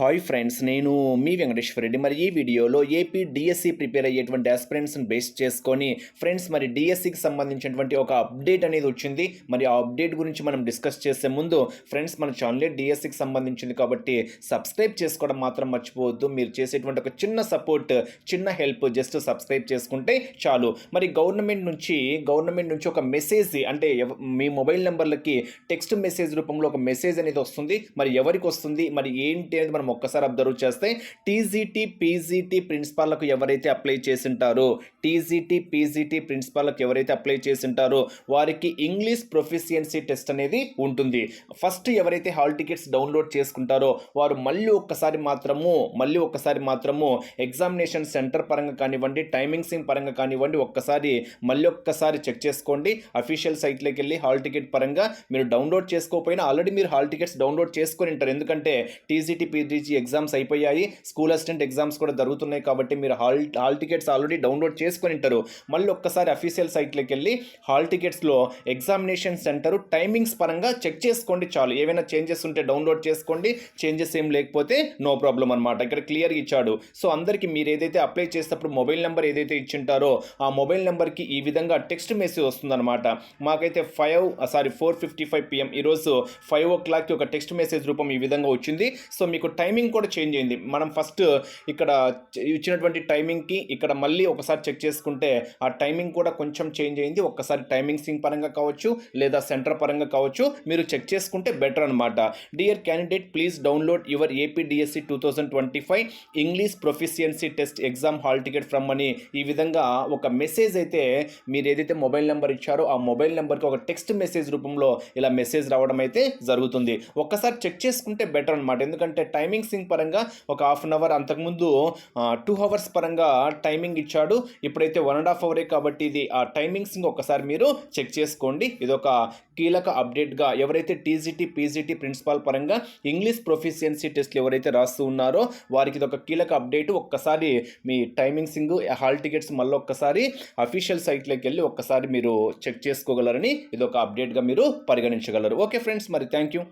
Hi friends నేను మీ వెంకటేశ్వర రెడ్డి. మరి ఈ వీడియోలో ఏపీ డిఎస్సి ప్రిపేర్ అయ్యేటువంటి ఆస్పిరెంట్స్ని బేస్ చేసుకొని ఫ్రెండ్స్ మరి డిఎస్సికి సంబంధించినటువంటి ఒక అప్డేట్ అనేది వచ్చింది. మరి ఆ అప్డేట్ గురించి మనం డిస్కస్ చేసే ముందు ఫ్రెండ్స్ మన ఛానలే డిఎస్సికి సంబంధించింది కాబట్టి సబ్స్క్రైబ్ చేసుకోవడం మాత్రం మర్చిపోవద్దు. మీరు చేసేటువంటి ఒక చిన్న సపోర్ట్ చిన్న హెల్ప్ జస్ట్ సబ్స్క్రైబ్ చేసుకుంటే చాలు. మరి గవర్నమెంట్ నుంచి గవర్నమెంట్ నుంచి ఒక మెసేజ్ అంటే ఎవ- మీ మొబైల్ నెంబర్లకి టెక్స్ట్ మెసేజ్ రూపంలో ఒక మెసేజ్ అనేది వస్తుంది. మరి ఎవరికి వస్తుంది? మరి ఏంటి అనేది మనం ఒక్కసారి అబ్జర్వ్ చేస్తే టీజీటీ పీజీటీ ప్రిన్సిపాల్లకు ఎవరైతే అప్లై చేసింటారో టీజీటీ పీజీటీ ప్రిన్సిపాల్లకు ఎవరైతే అప్లై చేసింటారో వారికి ఇంగ్లీష్ ప్రొఫిషియన్సీ టెస్ట్ అనేది ఉంటుంది. ఫస్ట్ ఎవరైతే హాల్ టికెట్స్ డౌన్లోడ్ చేసుకుంటారో వారు మళ్ళీ ఒక్కసారి మాత్రము మళ్ళీ ఒక్కసారి మాత్రము ఎగ్జామినేషన్ సెంటర్ పరంగా కానివ్వండి టైమింగ్సింగ్ పరంగా కానివ్వండి ఒక్కసారి మళ్ళీ ఒక్కసారి చెక్ చేసుకోండి. అఫీషియల్ సైట్లోకి వెళ్ళి హాల్ టికెట్ పరంగా మీరు డౌన్లోడ్ చేసుకోకపోయినా ఆల్రెడీ మీరు హాల్ టికెట్స్ డౌన్లోడ్ చేసుకొని ఉంటారు. ఎందుకంటే టీజీటీ పీజీటీ ఎగ్జామ్స్ అయిపోయాయి. స్కూల్ అసిస్టెంట్ ఎగ్జామ్స్ కూడా జరుగుతున్నాయి కాబట్టి మీరు hall hall tickets already download చేసుకొని ఉంటారు. మళ్ళీ ఒక్కసారి అఫీషియల్ సైట్లోకి వెళ్ళి హాల్ టికెట్స్లో ఎగ్జామినేషన్ సెంటర్ టైమింగ్స్ పరంగా చెక్ చేసుకోండి చాలు. ఏమైనా చేంజెస్ ఉంటే డౌన్లోడ్ చేసుకోండి. చేంజెస్ ఏం లేకపోతే నో ప్రాబ్లం అనమాట ఇక్కడ క్లియర్గా ఇచ్చాడు. సో అందరికీ మీరు ఏదైతే అప్లై చేసేటప్పుడు మొబైల్ నెంబర్ ఏదైతే ఇచ్చింటారో ఆ మొబైల్ నెంబర్కి ఈ విధంగా టెక్స్ట్ మెసేజ్ వస్తుందన్నమాట. మాకైతే five sorry four fifty five PM ఈరోజు ఫైవ్ ఓ క్లాక్కి ఒక టెక్స్ట్ మెసేజ్ రూపం ఈ విధంగా వచ్చింది. సో మీకు టైమింగ్ కూడా చేంజ్ అయింది. మనం ఫస్ట్ ఇక్కడ ఇచ్చినటువంటి టైమింగ్కి ఇక్కడ మళ్ళీ ఒకసారి చెక్ చేసుకుంటే ఆ టైమింగ్ కూడా కొంచెం చేంజ్ అయింది. ఒక్కసారి టైమింగ్ సింగ్ పరంగా కావచ్చు లేదా సెంటర్ పరంగా కావచ్చు మీరు చెక్ చేసుకుంటే బెటర్ అనమాట dear candidate please download your AP DSC two thousand twenty five English proficiency test exam hall ticket from అని ఈ విధంగా ఒక మెసేజ్ అయితే మీరు ఏదైతే మొబైల్ నెంబర్ ఇచ్చారో ఆ మొబైల్ నెంబర్కి ఒక టెక్స్ట్ మెసేజ్ రూపంలో ఇలా మెసేజ్ రావడం అయితే జరుగుతుంది. ఒక్కసారి చెక్ చేసుకుంటే బెటర్ అనమాట ఎందుకంటే టైమింగ్ సింగ్ పరంగా ఒక హాఫ్ అన్ అవర్ అంతకుముందు టూ అవర్స్ పరంగా టైమింగ్ ఇచ్చాడు. ఇప్పుడైతే వన్ అండ్ హాఫ్ అవరే కాబట్టి ఇది ఆ టైమింగ్ సింగ్ ఒకసారి మీరు చెక్ చేసుకోండి. ఇది ఒక కీలక అప్డేట్గా ఎవరైతే టీజీటీ పీజీటీ ప్రిన్సిపాల్ పరంగా ఇంగ్లీష్ ప్రొఫిషియన్సీ టెస్ట్లు ఎవరైతే రాస్తూ ఉన్నారో వారికి ఇది ఒక కీలక అప్డేట్ ఒక్కసారి మీ టైమింగ్ సింగ్ హాల్ టికెట్స్ మళ్ళీ ఒక్కసారి అఫీషియల్ సైట్లోకి వెళ్ళి ఒక్కసారి మీరు చెక్ చేసుకోగలరని ఇది ఒక అప్డేట్గా మీరు పరిగణించగలరు. ఓకే ఫ్రెండ్స్ మరి థ్యాంక్ యూ